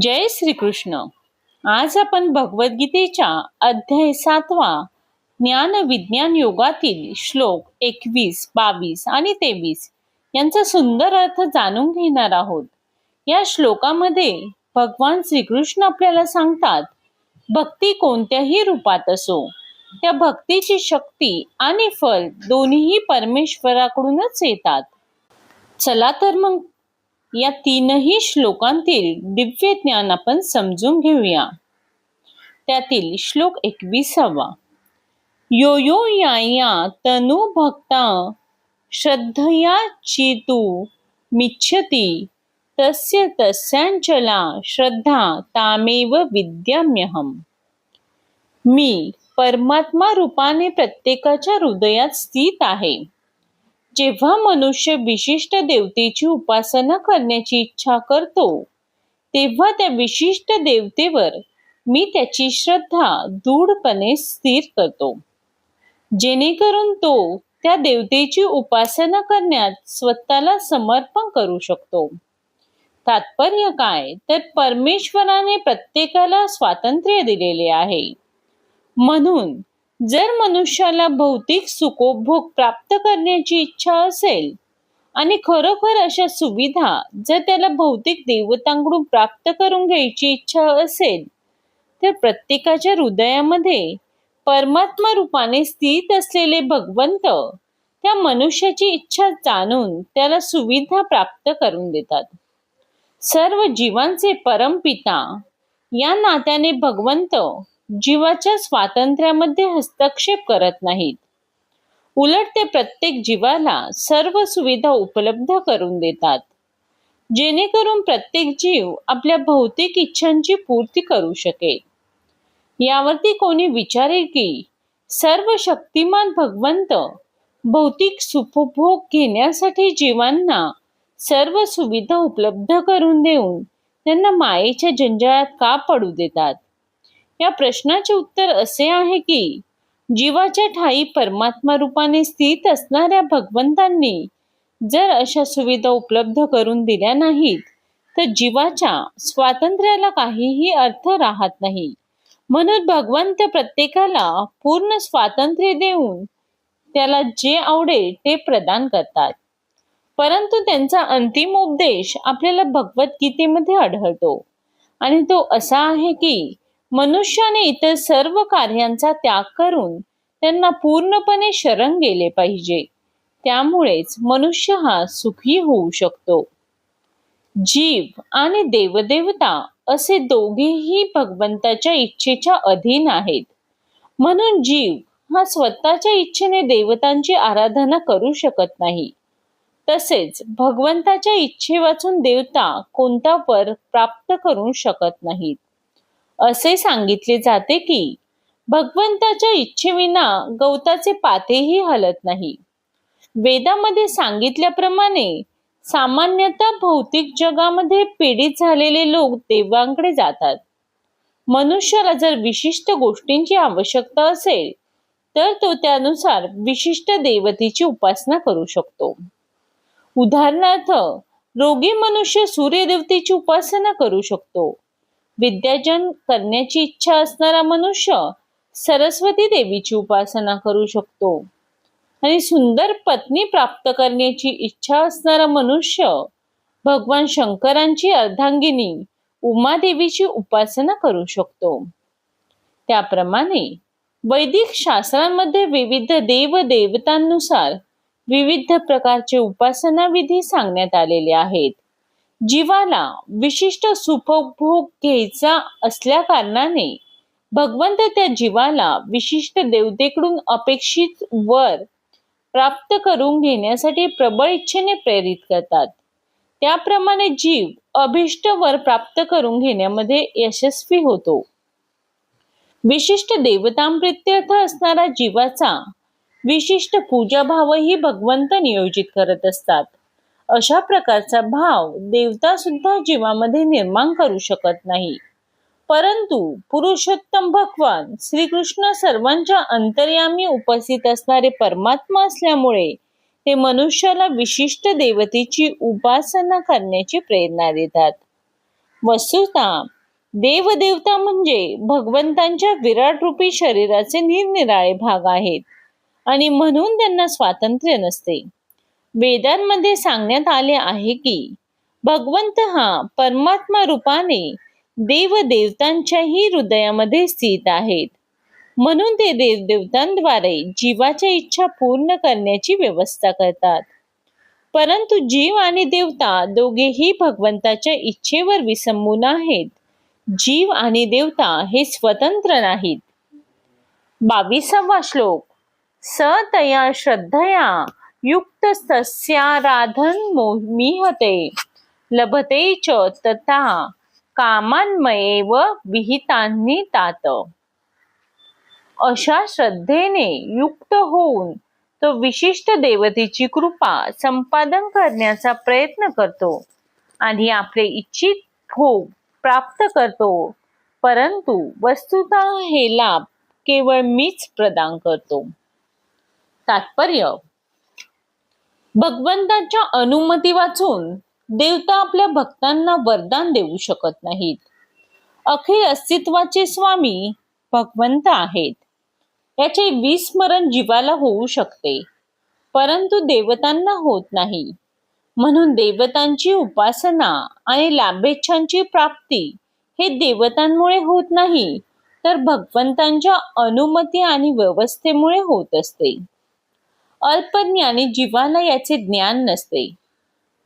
जय श्रीकृष्ण. आज आपण भगवद्गीतेच्या अध्याय सातवा ज्ञान विज्ञान योगातील श्लोक एकवीस बावीस आणि तेवीस यांचा सुंदर अर्थ जाणून घेणार आहोत. या श्लोकामध्ये भगवान श्रीकृष्ण आपल्याला सांगतात भक्ती कोणत्याही रूपात असो. त्या भक्तीची शक्ती आणि फल दोन्हीही परमेश्वराकडूनच येतात. चला तर मग या तीनही श्लोकांतील दिव्य ज्ञान आपण समजून घेऊया. त्यातील श्लोक एकविसावा. यो यो याया तनु भक्ता श्रद्धया चितू मिच्छती तस्य तस्यांचला श्रद्धा तामेव विद्याम्यहम. मी परमात्मा रूपाने प्रत्येकाच्या हृदयात स्थित आहे. जेव्हा मनुष्य विशिष्ट देवतेची उपासना करण्याची इच्छा करतो तेव्हा त्या विशिष्ट देवतेवर मी त्याची श्रद्धा दृढपणे स्थिर करतो. जेणेकरून तो त्या देवतेची उपासना करण्यात स्वतःला समर्पण करू शकतो. तात्पर्य काय? तर परमेश्वराने प्रत्येकाला स्वातंत्र्य दिलेले आहे. म्हणून जर मनुष्याला भौतिक सुखोपभोग प्राप्त करण्याची इच्छा असेल आणि खरोखर अशा सुविधा जर त्याला भौतिक देवतांकडून प्राप्त करून घ्यायची इच्छा असेल तर प्रत्येकाच्या हृदयामध्ये परमात्मा रूपाने स्थित असलेले भगवंत त्या मनुष्याची इच्छा जाणून त्याला सुविधा प्राप्त करून देतात. सर्व जीवांचे परमपिता या नात्याने भगवंत जीवाच्या स्वातंत्र्यामध्ये हस्तक्षेप करत नाहीत. उलट ते प्रत्येक जीवाला सर्व सुविधा उपलब्ध करून देतात. जेणेकरून प्रत्येक जीव आपल्या भौतिक इच्छांची पूर्ती करू शकेल. यावरती कोणी विचारेल की सर्व शक्तिमान भगवंत भौतिक सुखभोग घेण्यासाठी जीवांना सर्व सुविधा उपलब्ध करून देऊन त्यांना मायेच्या जंजाळात का पडू देतात? या प्रश्नाचे उत्तर असे आहे की जीवाच्या ठाई परमात्मा रूपाने स्थित असणाऱ्या भगवंतांनी जर अशा सुविधा उपलब्ध करून दिल्या नाहीत तर जीवाच्या स्वातंत्र्याला काहीही अर्थ राहत नाही. म्हणून भगवंत प्रत्येकाला पूर्ण स्वातंत्र्य देऊन त्याला जे आवडेल ते प्रदान करतात. परंतु त्यांचा अंतिम उपदेश आपल्याला भगवद्गीतेमध्ये आढळतो. आणि तो असा आहे की मनुष्याने इतर सर्व कार्यांचा त्याग करून त्यांना पूर्णपणे शरण गेले पाहिजे. त्यामुळेच मनुष्य हा सुखी होऊ शकतो. जीव आणि देवदेवता असे दोघेही भगवंताच्या इच्छेच्या अधीन आहेत. म्हणून जीव हा स्वतःच्या इच्छेने देवतांची आराधना करू शकत नाही. तसेच भगवंताच्या इच्छे वाचून देवता कोणता वर प्राप्त करू शकत नाहीत. असे सांगितले जाते की भगवंताच्या इच्छेविना गवताचे पातेही हलत नाही. वेदामध्ये सांगितल्याप्रमाणे सामान्यतः भौतिक जगामध्ये पीडित झालेले लोक देवांकडे जातात. मनुष्याला जर विशिष्ट गोष्टींची आवश्यकता असेल तर तो त्यानुसार विशिष्ट देवतेची उपासना करू शकतो. उदाहरणार्थ रोगी मनुष्य सूर्यदेवतेची उपासना करू शकतो. विद्यार्जन करण्याची इच्छा असणारा मनुष्य सरस्वती देवीची उपासना करू शकतो. आणि सुंदर पत्नी प्राप्त करण्याची इच्छा असणारा मनुष्य भगवान शंकरांची अर्धांगिनी उमादेवीची उपासना करू शकतो. त्याप्रमाणे वैदिक शास्त्रांमध्ये विविध देव देवतांनुसार विविध प्रकारचे उपासना विधी सांगण्यात आलेले आहेत. जीवाला विशिष्ट सुखभोग घ्यायचा असल्या कारणाने भगवंत त्या जीवाला विशिष्ट देवतेकडून अपेक्षित वर प्राप्त करून घेण्यासाठी प्रबळ इच्छेने प्रेरित करतात. त्याप्रमाणे जीव अभिष्ट वर प्राप्त करून घेण्यामध्ये यशस्वी होतो. विशिष्ट देवतांप्रित्यर्थ असणारा जीवाचा विशिष्ट पूजाभावही भगवंत नियोजित करत असतात. अशा प्रकारचा भाव देवता सुद्धा जीवामध्ये निर्माण करू शकत नाही. परंतु पुरुषोत्तम भगवान श्रीकृष्ण सर्वांच्या अंतर्यामी उपस्थित असणारे परमात्मा असल्यामुळे ते मनुष्याला विशिष्ट देवतेची उपासना करण्याची प्रेरणा देतात. वस्तुता देवदेवता म्हणजे भगवंतांच्या विराट रूपी शरीराचे निरनिराळे भाग आहेत आणि म्हणून त्यांना स्वातंत्र्य नसते. वेदांमध्ये सांगण्यात आले आहे की भगवंत हा परमात्मा रूपाने देवदेवतांच्याही हृदयामध्ये स्थित आहेत. म्हणून ते देवदेवतांद्वारे जीवाच्या इच्छा पूर्ण करण्याची व्यवस्था करतात. परंतु जीव आणि देवता दोघेही भगवंताच्या इच्छेवर विसंबून आहेत. जीव आणि देवता हे स्वतंत्र नाहीत. बावीसावा श्लोक. सतया श्रद्धया युक्त तस्याराधन मोहिहते लभते च तथा कामान्मयेव विहितांनी तात. अशा श्रद्धेने युक्त होऊन तो विशिष्ट देवतेची कृपा संपादन करण्याचा प्रयत्न करतो आणि आपले इच्छित भोग प्राप्त करतो. परंतु वस्तुता हे लाभ केवळ मीच प्रदान करतो. तात्पर्य भगवंताच्या अनुमती वाचून देवता आपल्या भक्तांना वरदान देऊ शकत नाहीत. अखेर अस्तित्वाचे स्वामी भगवंत आहेत. याचे विस्मरण जीवाला होऊ शकते परंतु देवतांना होत नाही. म्हणून देवतांची उपासना आणि लाभेच्छांची प्राप्ती हे देवतांमुळे होत नाही तर भगवंतांच्या अनुमती आणि व्यवस्थेमुळे होत असते. अल्पज्ञानी जीवाला याचे ज्ञान नसते.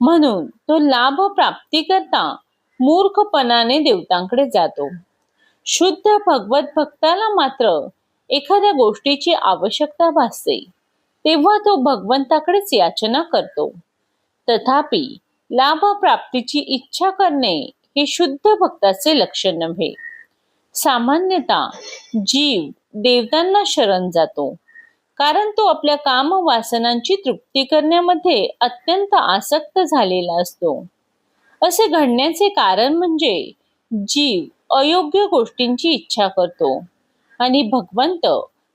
म्हणून तो लाभ प्राप्ती करता मूर्खपणाने देवतांकडे जातो. शुद्ध भगवत भक्ताला मात्र एखाद्या गोष्टीची आवश्यकता भासते तेव्हा तो भगवंताकडेच याचना करतो. तथापि लाभ प्राप्तीची इच्छा करणे हे शुद्ध भक्ताचे लक्षण नव्हे. सामान्यतः जीव देवतांना शरण जातो. कारण तो आपल्या काम वासनांची तृप्ती करण्यामध्ये अत्यंत आसक्त झालेला असतो. असे घडण्याचे कारण म्हणजे जीव अयोग्य गोष्टींची इच्छा करतो आणि भगवंत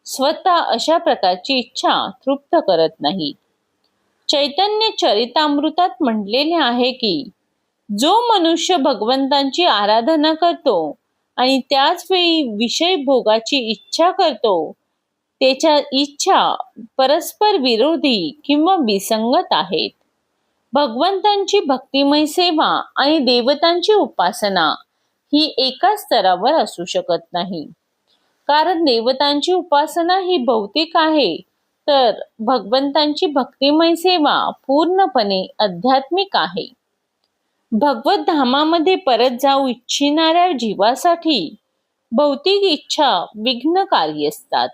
स्वतः अशा प्रकारची इच्छा तृप्त करत नाही. चैतन्य चरितामृतात म्हटलेले आहे की जो मनुष्य भगवंतांची आराधना करतो आणि त्याच वेळी विषय भोगाची इच्छा करतो त्याच्या इच्छा परस्पर विरोधी किंवा विसंगत आहेत. भगवंतांची भक्तिमय सेवा आणि देवतांची उपासना ही एका स्तरावर असू शकत नाही. कारण देवतांची उपासना ही भौतिक आहे तर भगवंतांची भक्तिमय सेवा पूर्णपणे आध्यात्मिक आहे. भगवत धामामध्ये परत जाऊ इच्छिणाऱ्या जीवासाठी भौतिक इच्छा विघ्नकारी असतात.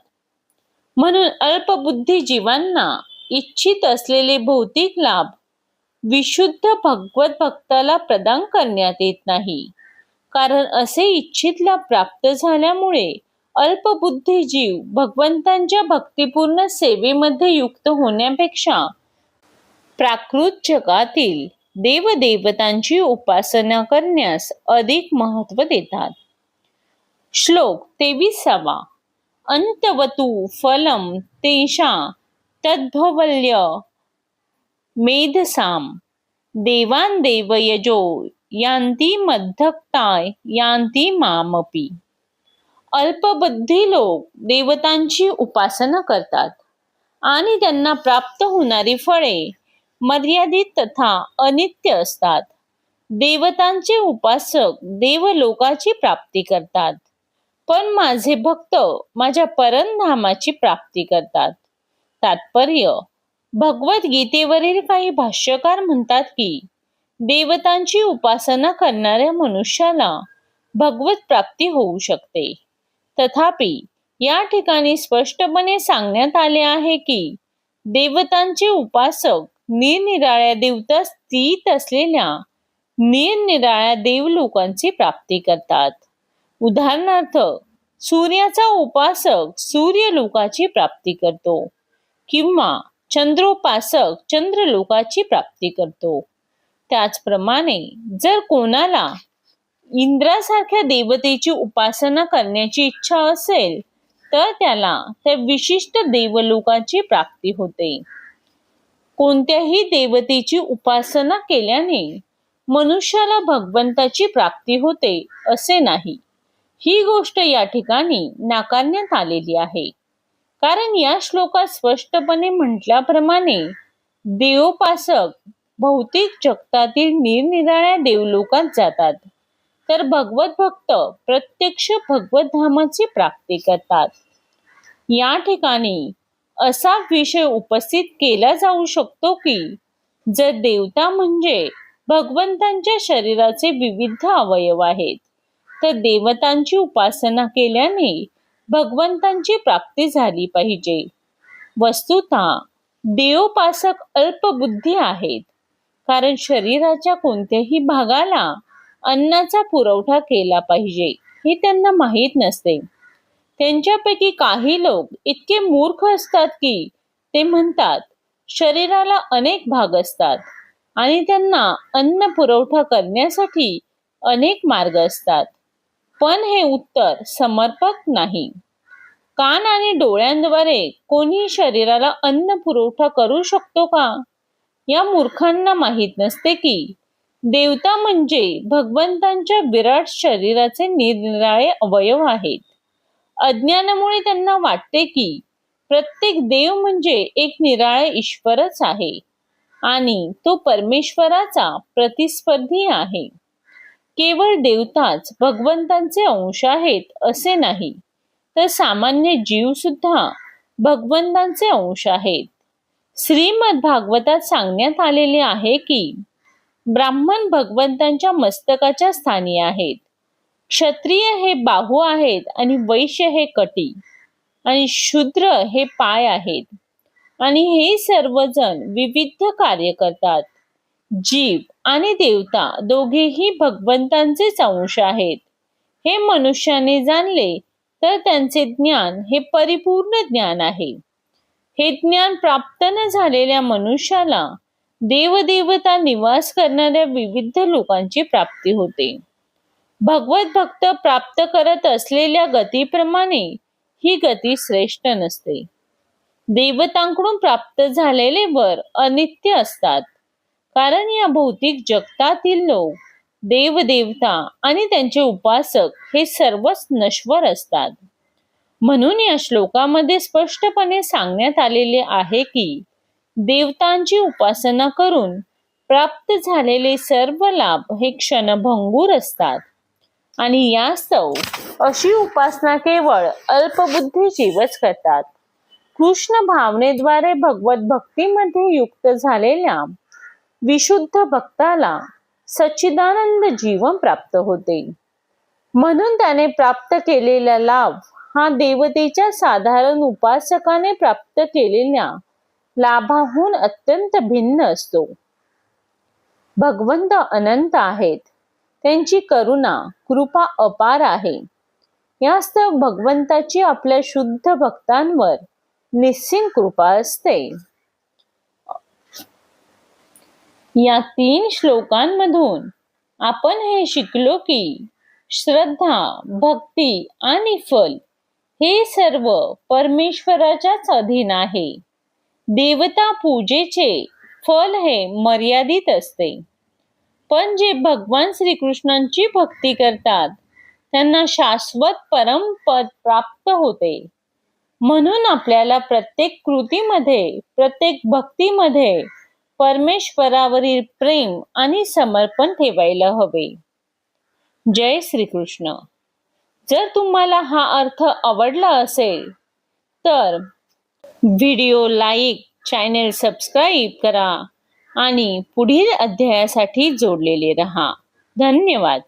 म्हणून अल्पबुद्धी जीवांना इच्छित असलेले भौतिक लाभ विशुद्ध भगवत भक्ताला प्रदान करण्यात येत नाही. कारण असे इच्छित लाभ प्राप्त झाल्यामुळे अल्पबुद्धी जीव भगवंतांच्या भक्तिपूर्ण सेवेमध्ये युक्त होण्यापेक्षा प्राकृत जगातील देवदेवतांची उपासना करण्यास अधिक महत्त्व देतात. श्लोक तेविसावा. अंतवतु फलम तेषा तद्भवल्य मेधसाम। देवान देवयजो यांती मद्धक्ताय यांती मामपी। अल्पबुद्धी लोक देवतांची उपासना करतात आणि त्यांना प्राप्त होणारी फळे मर्यादित तथा अनित्य असतात। देवतांचे उपासक देवलोकाची प्राप्ती करतात। पण माझे भक्त माझ्या परमधामाची प्राप्ती करतात. तात्पर्य भगवद्गीतेवरील काही भाष्यकार म्हणतात की देवतांची उपासना करणाऱ्या मनुष्याला भगवत प्राप्ती होऊ शकते. तथापि या ठिकाणी स्पष्टपणे सांगण्यात आले आहे की देवतांचे उपासक निरनिराळ्या देवता स्थित असलेल्या निरनिराळ्या देवलोकांची प्राप्ती करतात. उदाहरणार्थ सूर्याचा उपासक सूर्यलोकाची प्राप्ती करतो किंवा चंद्रोपासक चंद्रलोकाची प्राप्ती करतो. त्याचप्रमाणे जर कोणाला इंद्रासारख्या देवतेची उपासना करण्याची इच्छा असेल तर त्याला त्या विशिष्ट देवलोकाची प्राप्ती होते. कोणत्याही देवतेची उपासना केल्याने मनुष्याला भगवंताची प्राप्ती होते असे नाही. ही गोष्ट या ठिकाणी नाकारण्यात आलेली आहे. कारण या श्लोकात स्पष्टपणे म्हटल्याप्रमाणे देवोपासक भौतिक जगतातील निरनिराळ्या देवलोकात जातात. तर भगवत भक्त प्रत्यक्ष भगवत धामाची प्राप्ती करतात. या ठिकाणी असा विषय उपस्थित केला जाऊ शकतो की जर देवता म्हणजे भगवंतांच्या शरीराचे विविध अवयव आहेत. तर देवतांची उपासना केल्याने भगवंतांची प्राप्ती झाली पाहिजे. वस्तुता देवोपासक अल्पबुद्धी आहेत. कारण शरीराच्या कोणत्याही भागाला अन्नाचा पुरवठा केला पाहिजे हे त्यांना माहीत नसते. त्यांच्यापैकी काही लोक इतके मूर्ख असतात की ते म्हणतात शरीराला अनेक भाग असतात आणि त्यांना अन्न पुरवठा करण्यासाठी अनेक मार्ग असतात. पण हे उत्तर समर्पक नाही. कान आणि डोळ्यांद्वारे कोणी शरीराला अन्न पुरवठा करू शकतो का? या मूर्खांना माहीत नसते की देवता म्हणजे भगवंतांच्या विराट शरीराचे निरनिराळे अवयव आहेत. अज्ञानामुळे त्यांना वाटते की प्रत्येक देव म्हणजे एक निराळे ईश्वरच आहे आणि तो परमेश्वराचा प्रतिस्पर्धी आहे. केवळ देवताच भगवंतांचे अंश आहेत असे नाही. तर सामान्य जीव सुद्धा भगवंतांचे अंश आहेत. श्रीमद भागवतात सांगण्यात आलेले आहे की ब्राह्मण भगवंतांच्या मस्तकाच्या स्थानी आहेत. क्षत्रिय हे बाहू आहेत आणि वैश्य हे कटी आणि शूद्र हे पाय आहेत. आणि हे सर्वजण विविध कार्य करतात. जीव आणि देवता दोघेही भगवंतांचेच अंश आहेत. हे मनुष्याने जाणले तर त्यांचे ज्ञान हे परिपूर्ण ज्ञान आहे. हे ज्ञान प्राप्त न झालेल्या मनुष्याला देवदेवता निवास करणाऱ्या विविध लोकांची प्राप्ती होते. भगवत भक्त प्राप्त करत असलेल्या गतीप्रमाणे ही गती श्रेष्ठ नसते. देवतांकडून प्राप्त झालेले वर अनित्य असतात. कारण या भौतिक जगतातील लोक देवदेवता आणि त्यांचे उपासक हे सर्वच नश्वर असतात. म्हणून या श्लोकामध्ये स्पष्टपणे सांगण्यात आलेले आहे की देवतांची उपासना करून प्राप्त झालेले सर्व लाभ हे क्षणभंगूर असतात. आणि यास्तव अशी उपासना केवळ अल्पबुद्धी जीवच करतात. कृष्ण भावनेद्वारे भगवत भक्तीमध्ये युक्त झालेल्या विशुद्ध भक्ताला सच्चिदानंद जीवन प्राप्त होते. म्हणून त्याने प्राप्त केलेला लाभ हा देवतेच्या साधारण उपासकाने प्राप्त केलेल्या लाभाहून अत्यंत भिन्न असतो. भगवंत अनंत आहेत. त्यांची करुणा कृपा अपार आहे. यास्तव भगवंताची आपल्या शुद्ध भक्तांवर निस्सिम कृपा असते. या तीन श्लोकांमधून आपण हे शिकलो की श्रद्धा भक्ती आणि फल हे सर्व परमेश्वराच्याच अधीन आहे. देवता पूजेचे फल हे मर्यादित असते. पण जे भगवान श्रीकृष्णांची भक्ती करतात त्यांना शाश्वत परमपद प्राप्त होते. म्हणून आपल्याला प्रत्येक कृतीमध्ये प्रत्येक भक्तीमध्ये परमेश्वरावरील प्रेम आणि समर्पण ठेवायला हवे. जय श्रीकृष्ण. जर तुम्हाला हा अर्थ आवडला असेल तर व्हिडिओ लाईक चॅनेल सबस्क्राईब करा आणि पुढील अध्यायासाठी जोडलेले रहा. धन्यवाद.